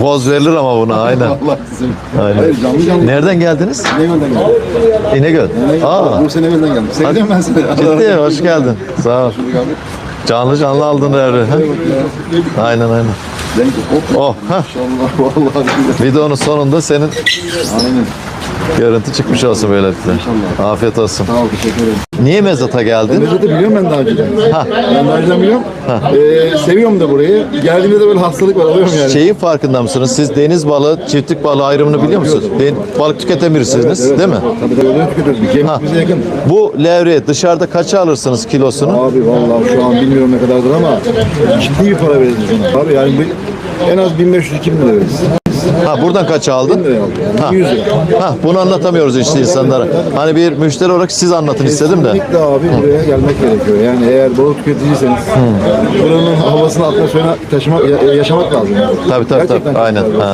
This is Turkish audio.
Poz verilir ama buna aynen. Allah. Aynen. Hayır canlı canlı. Nereden geldiniz? İnegöl'den geldim. İnegöl. Aa, Bu sene İnegöl'den geldim. Seviyorum ben seni. ciddi hoş geldin. Sağ ol. Canlı canlı aldın ha? Aynen aynen. Denk hop. Oh, ha. Vallahi. Videonun sonunda senin Aynen. Görüntü çıkmış olsun böylelikle. İnşallah. Afiyet olsun. Sağ ol teşekkür ederim. Niye Mezat'a geldin? Mezat'ı biliyorum ben daha önceden. Ben daha önceden biliyorum. Ee, seviyorum da burayı. Geldiğimde de böyle hastalık var alıyorum yani. Şeyin farkında mısınız? Siz deniz balığı, çiftlik balığı ayrımını biliyor musunuz? Den- balık tüketen birisiniz, değil mi? Tabii tabii öyle tüketiyoruz. Bir kemik bize yakın. Bu levreyi dışarıda kaça alırsınız kilosunu? Abi vallahi şu an bilmiyorum ne kadardır ama ciddi bir para veririz. Abi yani bu, en az 1500-2000 lira veririz. Ha buradan 1000 aldın? liraya aldık yani. 100 lira. Ha bunu anlatamıyoruz işte insanlara. Hani bir müşteri olarak siz anlatın istedim de. Kesinlikle abi buraya gelmek gerekiyor. Yani eğer balık tüketiciyseniz buranın havasını atmosferine taşımak, ya- yaşamak lazım. Tabii tabii tabii. Aynen. Ha.